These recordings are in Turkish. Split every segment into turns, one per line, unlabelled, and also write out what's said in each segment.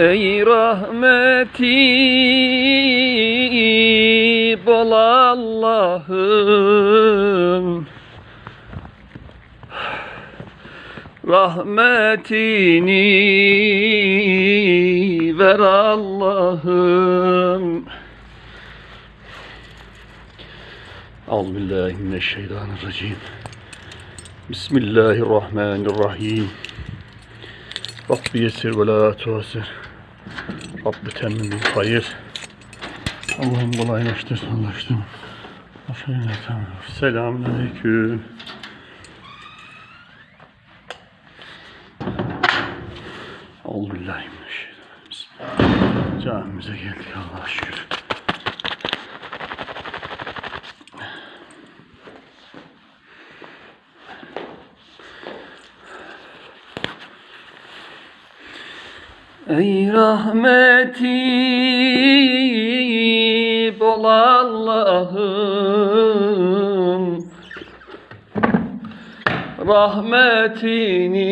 Ey rahmeti bol Allah'ım. Rahmetini ver Allah'ım. Euzubillahimineşşeytanirracim Bismillahirrahmanirrahim Rabbi yesir ve la tuasir Rabbi temmin bil hayır Allah'ım kolaylaştır, sallaştır. Aferin efendim. Selamun aleyküm. Euzubillahimineşşeytanirracim. Camimize geldik Allah'a şükür. Ey rahmeti bol Allah'ım. Rahmetini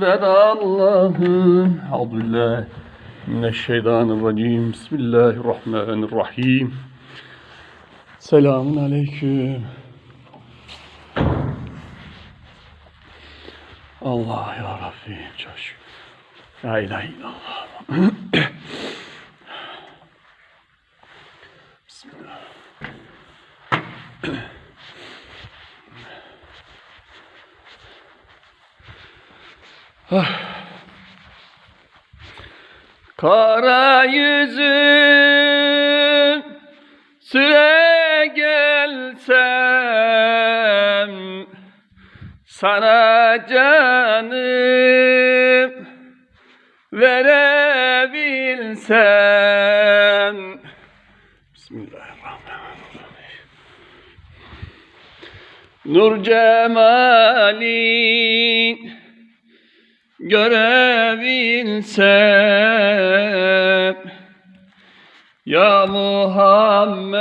ver Allah'ım. Euzubillahimineşşeytanirracim. Bismillahirrahmanirrahim. Selamun Aleyküm Allah ya Rabbi çok şükür. La ilahe illallah. Bismillah. Ah. Kara yüzün sana canım verebilsem. Bismillahirrahmanirrahim. Nur cemalin görebilsem. Ya Muhammed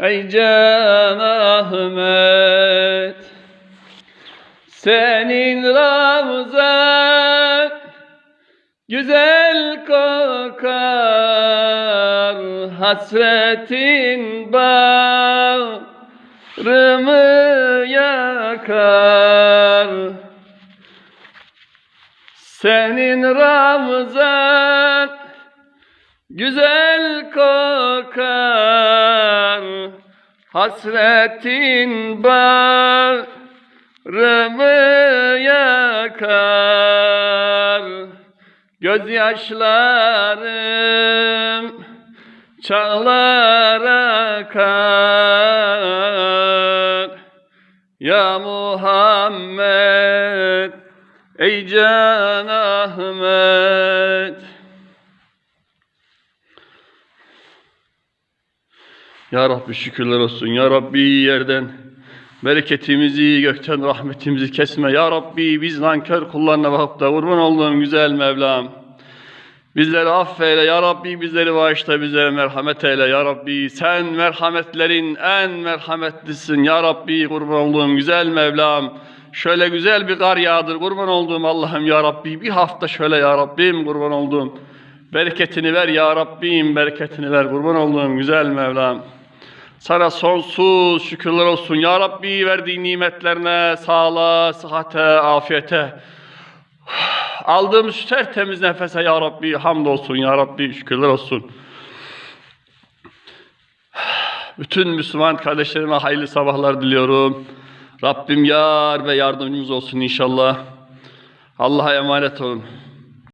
Ey Can Ahmet Senin Ravzan Güzel kokar Hasretin bağrımı yakar. Senin Ravzan Güzel kokar Hasretin bağrımı yakar. Gözyaşlarım çağlar akar Ya Muhammed Ey Can Ahmet Ya Rabbi şükürler olsun. Ya Rabbi yerden bereketimizi, gökten rahmetimizi kesme. Ya Rabbi biz nankör kullarına bakıp da kurban olduğum güzel Mevlam. Bizleri affeyle. Ya Rabbi bizleri bağışla bizlere merhamet eyle. Ya Rabbi sen merhametlerin en merhametlisin. Ya Rabbi kurban olduğum güzel Mevlam. Şöyle güzel bir kar yağdır. Kurban olduğum Allah'ım ya Rabbi. Bir hafta şöyle ya Rabbim kurban olduğum. Bereketini ver ya Rabbim. Bereketini ver. Kurban olduğum güzel Mevlam sana sonsuz şükürler olsun ya Rabbi verdiğin nimetlerine sağlığa sıhhate afiyete Aldığımız tertemiz nefese ya Rabbi hamdolsun ya Rabbi şükürler olsun. Bütün Müslüman kardeşlerime hayırlı sabahlar diliyorum. Rabbim yar ve yardımcımız olsun inşallah. Allah'a emanet olun.